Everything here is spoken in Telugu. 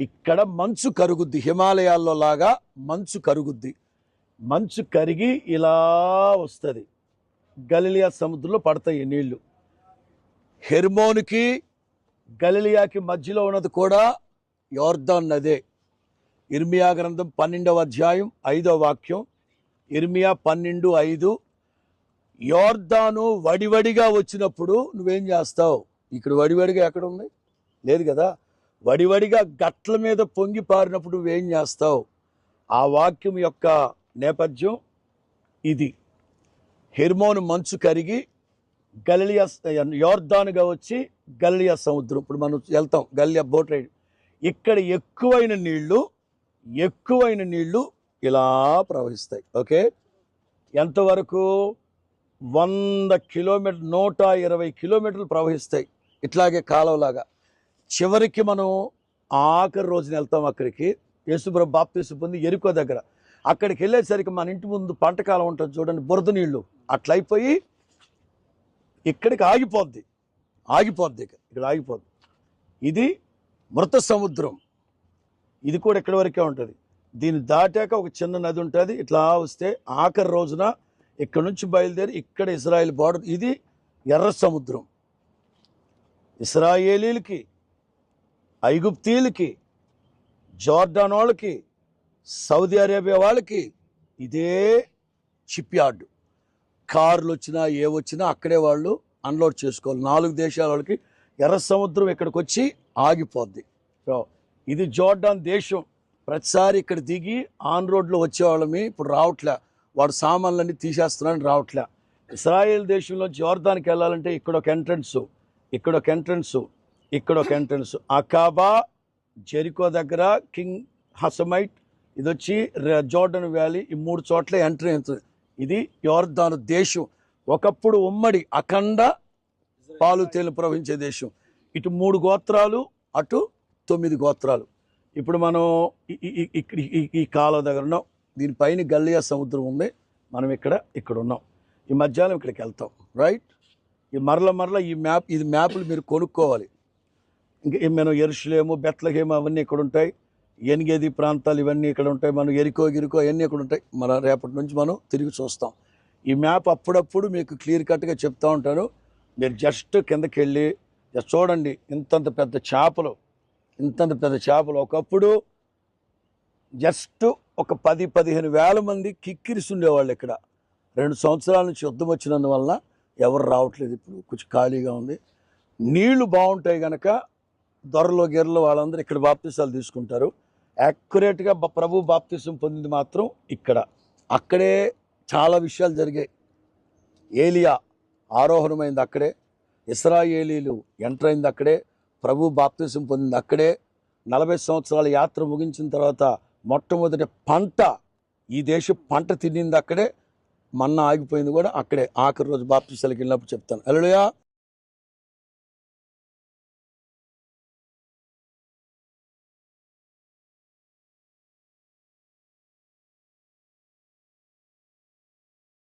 ఇక్కడ మంచు కరుగుద్ది. హిమాలయాల్లో లాగా మంచు కరుగుద్ది. మంచు కరిగి ఇలా వస్తుంది. గలిలియా సముద్రంలో పడతాయి నీళ్ళు. హెర్మోన్కి గలిలియాకి మధ్యలో ఉన్నది కూడా యోర్ధాన్ నదే. ఇర్మియా గ్రంథం పన్నెండవ అధ్యాయం ఐదవ వాక్యం. ఇర్మియా పన్నెండు ఐదు. యోర్దాను వడివడిగా వచ్చినప్పుడు నువ్వేం చేస్తావు? ఇక్కడ వడివడిగా ఎక్కడ ఉంది? లేదు కదా? వడివడిగా గట్ల మీద పొంగి పారినప్పుడు నువ్వేం చేస్తావు? ఆ వాక్యం యొక్క నేపథ్యం ఇది. హెర్మోను మంచు కరిగి గలియా యోర్ధానుగా వచ్చి గలియా సముద్రం. ఇప్పుడు మనం వెళ్తాం గలియా బోట్ రైడ్. ఇక్కడ ఎక్కువైన నీళ్ళు ఎక్కువైన నీళ్ళు ఇలా ప్రవహిస్తాయి. ఓకే? ఎంతవరకు? వంద కిలోమీటర్ నూట ఇరవై కిలోమీటర్లు ప్రవహిస్తాయి. ఇట్లాగే కాలువలాగా. చివరికి మనం ఆఖరి రోజున వెళ్తాం అక్కడికి. యేసుబ్రహ్ బాప్తీసు పొంది ఎరుకో దగ్గర. అక్కడికి వెళ్ళేసరికి మన ఇంటి ముందు పంటకాలం ఉంటుంది చూడండి బురద నీళ్ళు. అట్లయిపోయి ఇక్కడికి ఆగిపోద్ది. ఆగిపోద్ది ఇక్కడ ఇక్కడ ఆగిపోద్ది. ఇది మృత సముద్రం. ఇది కూడా ఇక్కడి వరకే ఉంటుంది. దీన్ని దాటాక ఒక చిన్న నది ఉంటుంది. ఇట్లా వస్తే ఆఖరి రోజున ఇక్కడ నుంచి బయలుదేరి ఇక్కడ ఇజ్రాయెల్ బార్డర్ ఇది ఎర్ర సముద్రం. ఇస్రాయేలీలకి ఐగుప్తీలకి జార్డాన్ వాళ్ళకి సౌదీ అరేబియా వాళ్ళకి ఇదే షిప్ యార్డు కార్లు వచ్చినా ఏ వచ్చినా అక్కడే వాళ్ళు అన్లోడ్ చేసుకోవాలి. నాలుగు దేశాల వాళ్ళకి ఎర్ర సముద్రం ఇక్కడికి వచ్చి ఆగిపోద్ది. సో ఇది జోర్డాన్ దేశం. ప్రతిసారి ఇక్కడ దిగి ఆన్ రోడ్లో వచ్చేవాళ్ళమి ఇప్పుడు రావట్లే. వాడు సామాన్లన్నీ తీసేస్తున్నారని రావట్లే. ఇస్రాయేల్ దేశంలో జోర్దాన్కి వెళ్ళాలంటే ఇక్కడ ఒక ఎంట్రన్స్ ఇక్కడ ఒక ఎంట్రన్స్. ఇక్కడ ఒక ఎంట్రన్స్ అకాబా జెరికో దగ్గర కింగ్ హసమైట్ ఇది వచ్చి జోర్డన్ వ్యాలీ ఈ మూడు చోట్ల ఎంట్రీ ఇది యోర్దాను దేశం. ఒకప్పుడు ఉమ్మడి అఖండ పాలు తేలు ప్రవహించే దేశం. ఇటు మూడు గోత్రాలు అటు తొమ్మిది గోత్రాలు. ఇప్పుడు మనం ఈ- ఇక్కడ ఈ- ఈ దగ్గర ఉన్నాం. దీనిపైన గల్లియా సముద్రం ఉంది. మనం ఇక్కడ ఇక్కడ ఉన్నాం. ఈ మధ్యాహ్నం ఇక్కడికి వెళ్తాం. రైట్ ఈ మరల మరల ఈ మ్యాప్ ఇది మ్యాప్లు మీరు కొనుక్కోవాలి. ఇంకా మనం ఎరుషులేము బెత్లహేము అవన్నీ ఇక్కడ ఉంటాయి ఎనిగేది ప్రాంతాలు ఇవన్నీ ఇక్కడ ఉంటాయి మనం ఎరికో గిరికో అవన్నీ ఇక్కడ ఉంటాయి మన రేపటి నుంచి మనం తిరిగి చూస్తాం. ఈ మ్యాప్ అప్పుడప్పుడు మీకు క్లియర్ కట్గా చెప్తా ఉంటాను. మీరు జస్ట్ కిందకి వెళ్ళి చూడండి ఇంతంత పెద్ద చేపలు ఇంతంత పెద్ద చేపలు. ఒకప్పుడు జస్ట్ ఒక పది పదిహేను వేల మంది కిక్కిరిసి ఉండేవాళ్ళు ఇక్కడ. రెండు సంవత్సరాల నుంచి యుద్ధం వచ్చినందువల్ల ఎవరు రావట్లేదు ఇప్పుడు. కొంచెం ఖాళీగా ఉంది. నీళ్ళు బాగుంటాయి కనుక దొరలో గిర్రలు వాళ్ళందరూ ఇక్కడ బాప్తీసాలు తీసుకుంటారు. యాక్యురేట్గా ప్రభు బాప్తీసం పొందింది మాత్రం ఇక్కడ. అక్కడే చాలా విషయాలు జరిగాయి. ఏలియా ఆరోహణమైంది అక్కడే. ఇస్రాయేలీలు ఎంటర్ అయింది అక్కడే. ప్రభు బాప్తీసం పొందింది అక్కడే. నలభై సంవత్సరాల యాత్ర ముగించిన తర్వాత మొట్టమొదటి పంట ఈ దేశం పంట తినింది అక్కడే. మన్న ఆగిపోయింది కూడా అక్కడే. ఆఖరి రోజు బాప్తీసాలకు వెళ్ళినప్పుడు చెప్తాను. అలలుయా